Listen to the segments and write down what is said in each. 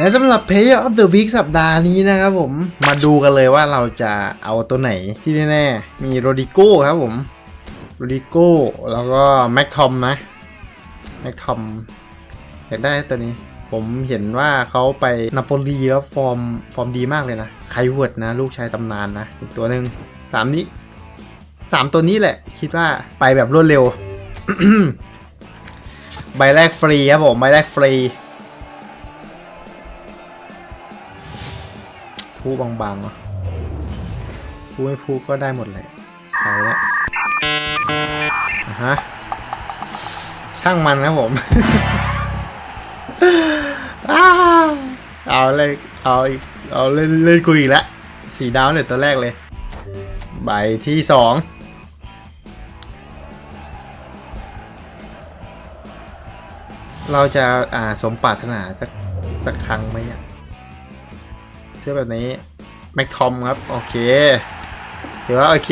และสำหรับ Player of the Week สัปดาห์นี้นะครับผม มาดูกันเลยว่าเราจะเอาตัวไหนที่แน่ๆ มีโรดิโก้ครับผมโรดิโก้แล้วก็แม็กทอมนะแม็กทอมอยากได้ตัวนี้ ผมเห็นว่าเขาไปนาโปลีแล้วฟอร์มฟอร์มดีมากเลยนะไคเวิร์ดนะ ลูกชายตำนานนะ อีกตัวหนึ่งสามนี้สามตัวนี้แหละ คิดว่าไปแบบรวดเร็ว ใบแรกฟรีครับผม ใบแรกฟรี พูบางๆเนาะพูไม่พูก็ได้หมดเลยเสาเนี่ยอะฮะช่างมันครับผมอ้าเอาเลยเอาอีกเอาเล่นเล่นกูอีกแล้วสีดาวเนี่ยตัวแรกเลย ใบที่สองเราจะอ่าสมปรารถนาสักสักครั้งไหมเนี่ย เชื่อแบบนี้แม็กทอมครับ โอเคถือว่าโอเค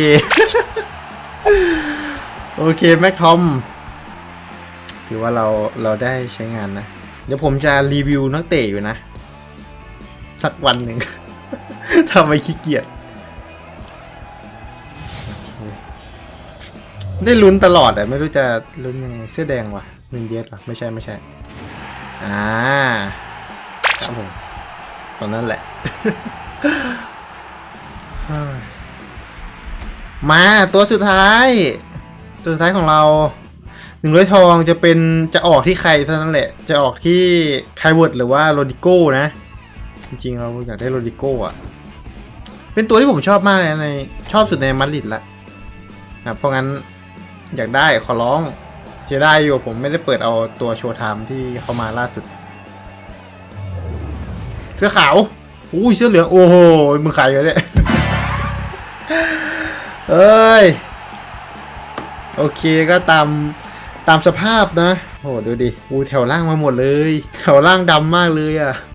โอเคแม็กทอมถือว่าเราเราได้ใช้งานนะ เดี๋ยวผมจะรีวิวนักเตะอยู่นะ สักวันหนึ่งทำไมขี้เกียจได้ลุ้นตลอดอะไม่รู้จะลุ้นยังไงเสื้อแดงวะหนึ่งเดียสหรอไม่ใช่ไม่ใช่ อ่า ตอนนั้นแหละ มาตัวสุดท้าย ตัวสุดท้ายของเราหนึ่งร้อยทองจะเป็นจะออกที่ใครเท่านั้นแหละ จะออกที่ไคเวิร์ดหรือว่าโรดิโก้นะ จริงๆ เราอยากได้โรดิโก้อะเป็นตัวที่ผมชอบมากเลยในชอบสุดในมาดริดละนะเพราะงั้นอยากได้ขอร้องเสียได้อยู่ผมไม่ได้เปิดเอาตัวโชว์ไทม์ที่เข้ามาล่าสุด เสื้อขาวอุ้ยเสื้อเหลืองโอ้โหมึงใครกันเนี่ยเอ้ยโอเคก็ตามตามสภาพนะโอ้ดูดิอูแถวล่างมาหมดเลย แถวล่างดำมากเลยอะ